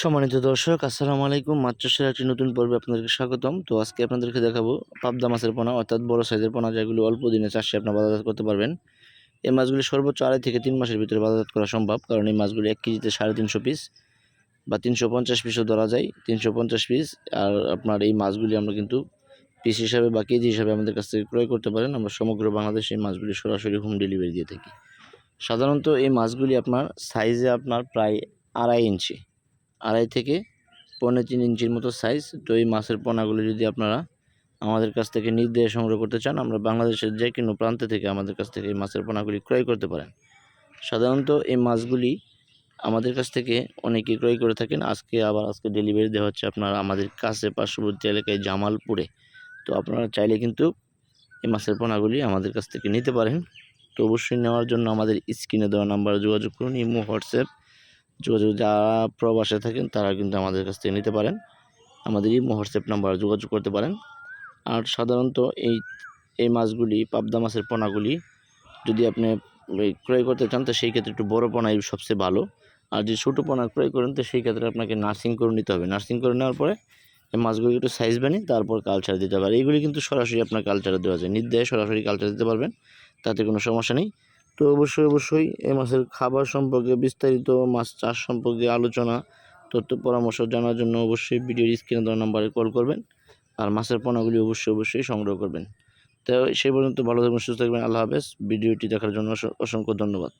সম্মানিত দর্শক, আসসালামু আলাইকুম। মাছ চাষের একটি নতুন পর্বে আপনাদেরকে স্বাগতম। তো আজকে আপনাদেরকে দেখাবো পাবদা মাছের পোনা, অর্থাৎ বড় সাইজের পোনা, যেগুলো অল্প দিনে চাষে আপনার বাজারজাত করতে পারবেন। এই মাছগুলি সর্বোচ্চ আড়াই থেকে তিন মাসের ভিতরে বাজারজাত করা সম্ভব, কারণ এই মাছগুলি এক কেজিতে সাড়ে তিনশো পিস বা তিনশো পঞ্চাশ পিসও ধরা যায়, তিনশো পঞ্চাশ পিস আর আপনার এই মাছগুলি আমরা কিন্তু পিস হিসাবে বা কেজি হিসাবে আমাদের কাছ থেকে ক্রয় করতে পারেন। আমরা সমগ্র বাংলাদেশে এই মাছগুলি সরাসরি হোম ডেলিভারি দিয়ে থাকি। সাধারণত এই মাছগুলি আপনার সাইজে আপনার প্রায় আড়াই ইঞ্চি আড়াই থেকে পৌনে তিন ইঞ্চির মতো সাইজ তো এই মাছের পোনাগুলো যদি আপনারা আমাদের কাছ থেকে নির্দেশ সংগ্রহ করতে চান, আমরা বাংলাদেশের যে কোনো প্রান্ত থেকে আমাদের কাছ থেকে এই মাছের পোনাগুলি ক্রয় করতে পারেন। সাধারণত এই মাছগুলি আমাদের কাছ থেকে অনেকেই ক্রয় করে থাকেন। আজকে আবার আজকে ডেলিভারি দেওয়া হচ্ছে আপনার আমাদের কাছে পার্শ্ববর্তী এলাকায় জামালপুরে। তো আপনারা চাইলে কিন্তু এই মাছের পোনাগুলি আমাদের কাছ থেকে নিতে পারেন। তো অবশ্যই নেওয়ার জন্য আমাদের স্ক্রিনে দেওয়া নাম্বারে যোগাযোগ করুন, ইমো, হোয়াটসঅ্যাপ যোগাযোগ যারা প্রবাসে থাকেন, তারা কিন্তু আমাদের কাছ থেকে নিতে পারেন। আমাদের এই হোয়াটসঅ্যাপ নাম্বার যোগাযোগ করতে পারেন। আর সাধারণত এই এই মাছগুলি, পাবদা মাছের পোনাগুলি যদি আপনি ক্রয় করতে চান, তো সেই ক্ষেত্রে একটু বড় পোনাই সবচেয়ে ভালো। আর যদি ছোটো পোনা ক্রয় করেন, তো সেই ক্ষেত্রে আপনাকে নার্সিং করে নিতে হবে। নার্সিং করে নেওয়ার পরে এই মাছগুলি একটু সাইজ বানিয়ে তারপর কালচার দিতে পারে এইগুলি কিন্তু সরাসরি আপনার কালচারে দেওয়া যায়। নির্দেশে সরাসরি কালচার দিতে পারবেন। তাতে কোনো সমস্যা নেই। তো অবশ্যই অবশ্যই এই মাছের খাবার সম্পর্কে বিস্তারিত মাছ চাষ সম্পর্কে আলোচনা, তথ্য, পরামর্শ জানার জন্য অবশ্যই ভিডিওর স্ক্রিনে দেওয়া নাম্বারে কল করবেন আর মাছের পোনাগুলি অবশ্যই অবশ্যই সংগ্রহ করবেন। তো সেই পর্যন্ত ভালো থাকবেন, সুস্থ থাকবেন, আল্লাহ হাফেজ। ভিডিওটি দেখার জন্য অসংখ্য ধন্যবাদ।